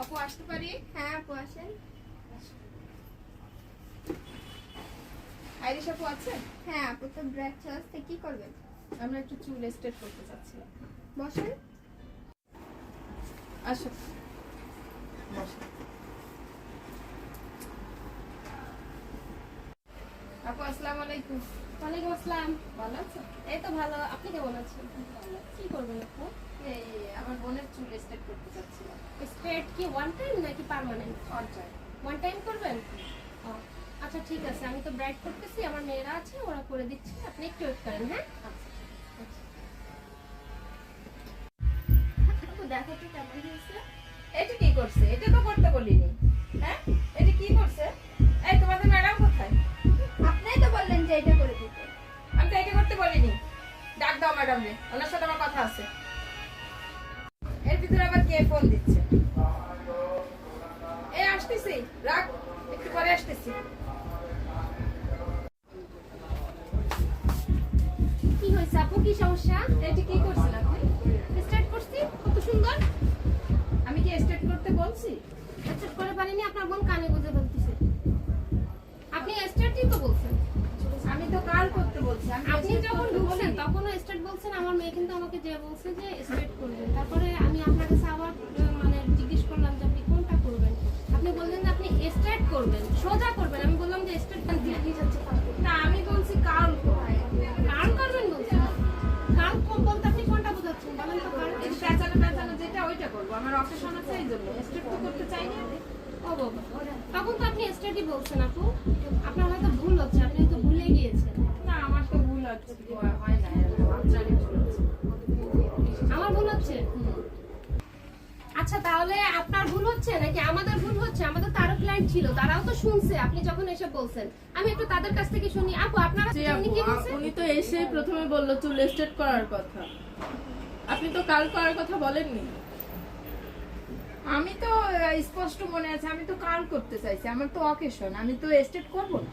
আপু আসতে পারি? হ্যাঁ আপু আসেন। আইরিশ আপু আছে? হ্যাঁ আপু তো ব্র্যাক কি করবেন? আমরা একটু চুল স্ট্রেট করতে চাচ্ছিলাম। বসেন। আসো বসো আপু আসসালামু আলাইকুম। ওয়ালাইকুম আসসালাম। ভালো আছো এই তো ভালো। আপনি কেমন আছেন? কি করবেন আপু? এই আমার বোনের চুল স্ট্রেট করতে চাচ্ছিলাম। স্ট্রেট কি ওয়ান টাইম নাকি পার্মানেন্ট পর্যায়ে ওয়ান টাইম করবেন? আচ্ছা ঠিক আছে আমি তো ব্রাইড করতেছি আমার মেয়েরা আছে ওরা করে দিচ্ছে আপনি একটু ওয়েট করেন হ্যাঁ? দেখো তো কেমন হয়েছে। এটা কি করছে? এটা তো করতে বলিনি। হ্যাঁ? এটা কি করছে? এই তোমাদের ম্যাডাম কোথায়? আপনিই তো বললেন যে এটা করে দিতে। আমি তো এটা করতে বলিনি। ডাক দাও ম্যাডাম রে ওনার সাথে আমার কথা আছে। এর ভিতরে আবার কে ফোন দিচ্ছে? এই আসতেছি রাখ একটু পরে আসতেছি। কি হয়েছে আপু? কি সমস্যা? এটা কি করছেন আপনি? স্ট্রেট করছি? কত সুন্দর। আমি কি স্টেট করতে বলছি? স্ট্রেট করে পারিনি আপনার বোন কানে গুজে বলতেছে। আপনি স্ট্রেটই তো বলছেন। আমি তো কাল করতে বলছি আপনি যখন করতে ঢুকছেন বলিনি। তখনও স্ট্রেট বলছেন কিন্তু আমাকে যে বলছে যে স্ট্রেট করবেন। তারপরে আমি আপনার কাছে আবার মানে জিজ্ঞেস করলাম যে আপনি কোনটা করবেন? আপনি বললেন যে আপনি স্ট্রেট করবেন সোজা করবেন। আমি বললাম যে স্ট্রেট দিয়ে দিয়ে যাচ্ছে না আমি বলছি কাল কার্ল করবেন বলছেন কার্ল কো- বলতে আপনি কোনটা বোঝাচ্ছেন? বলেন তো কার্ল এই পেঁচানো পেঁচানো যেটা ওইটা করব। আমার অকেশন আছে এই জন্য স্টেট তো করতে চাই না ও বাবা তখন তো আপনি স্ট্রেটই বলছেন আপু। আপনার হয়তো ভুল হচ্ছে আপনি হয়তো ভুলে গিয়েছেন। আচ্ছা তাহলে আপনার ভুল হচ্ছে নাকি? আমাদের ভুল হচ্ছে আমাদের তারও ক্লায়েন্ট ছিল তারাও তো শুনছে আপনি যখন এসে বলছেন। আমি একটু তাদের কাছ থেকে শুনি। আপু আপনারা উনি কি বলছেন? উনি তো এসেই প্রথমে বলল চুল স্ট্রেট করার কথা। আপনি তো কাল করার কথা বলেননি। আমি তো স্পষ্ট মনে আছে আমি তো কাল করতে চাইছি আমার তো অকেশন আমি তো স্টেট করব না।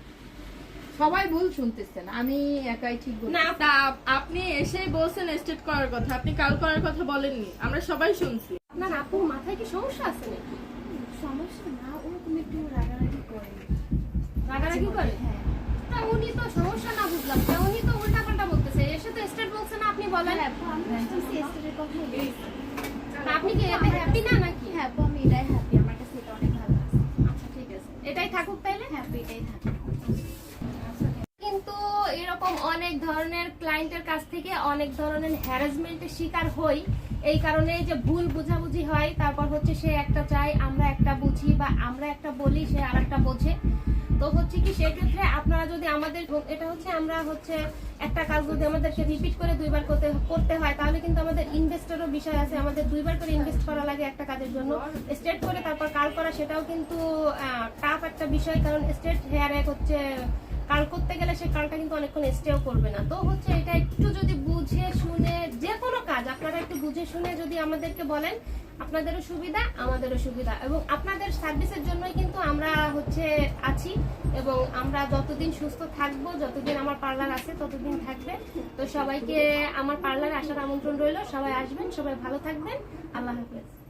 সবাই ভুল শুনতেছেন আমি একাই ঠিক বলছি। না তা আপনি এসেই বলছেন স্ট্রেট করার কথা আপনি কাল করার কথা বলেননি আমরা সবাই শুনছি। আপনার আপুর মাথায় কি সমস্যা আছে নাকি? সমস্যা না ওরকম একটু রাগারাগি করে। রাগারাগি করে? হ্যাঁ। তা উনি তো সমস্যা না বুঝলাম। তা উনি তো উল্টা পাল্টা বলতেছে। এসে তো স্টেট বলছে না আপনি বলেন। হ্যাঁ আপনি কি এতে হ্যাপি না নাকি? হ্যাঁ আমি এটাই হ্যাপি আমার কাছে এটা অনেক ভালো আছে আচ্ছা ঠিক আছে। এটাই থাকুক তাইলে? হ্যাপি এটাই থাকে কিন্তু এরকম অনেক ধরনের ক্লায়েন্টের কাছ থেকে অনেক ধরনের হ্যারাসমেন্টের শিকার হই। এই কারণে যে ভুল বোঝাবুঝি হয়, তারপর হচ্ছে সে একটা চাই আমরা একটা বুঝি বা আমরা একটা বলি, সে আর একটা বোঝে। তো হচ্ছে কি, সেক্ষেত্রে আপনারা যদি আমাদের এটা হচ্ছে আমরা হচ্ছে একটা কাজ যদি আমাদেরকে রিপিট করে দুইবার করতে করতে হয়, তাহলে কিন্তু আমাদের ইনভেস্টেরও বিষয় আছে। আমাদের দুইবার করে ইনভেস্ট করা লাগে একটা কাজের জন্য। স্টেট করে তারপর কাল করা, সেটাও কিন্তু টাফ একটা বিষয়, কারণ স্টেট হেয়ার এক হচ্ছে কাল করতে গেলে সে কালটা কিন্তু অনেকক্ষণ স্টেও করবে না। তো হচ্ছে এটা একটু যদি বুঝে শুনে যে কোনো কাজ, আপনারা একটু বুঝে শুনে যদি আমাদেরকে বলেন, আপনাদেরও সুবিধা, আমাদেরও সুবিধা। এবং আপনাদের সার্ভিসের জন্যই কিন্তু আমরা হচ্ছে আছি এবং আমরা যতদিন সুস্থ থাকব, যতদিন আমার পার্লার আছে, ততদিন থাকবে। তো সবাইকে আমার পার্লারে আসার আমন্ত্রণ রইল। সবাই আসবেন, সবাই ভালো থাকবেন। আল্লাহ হাফেজ।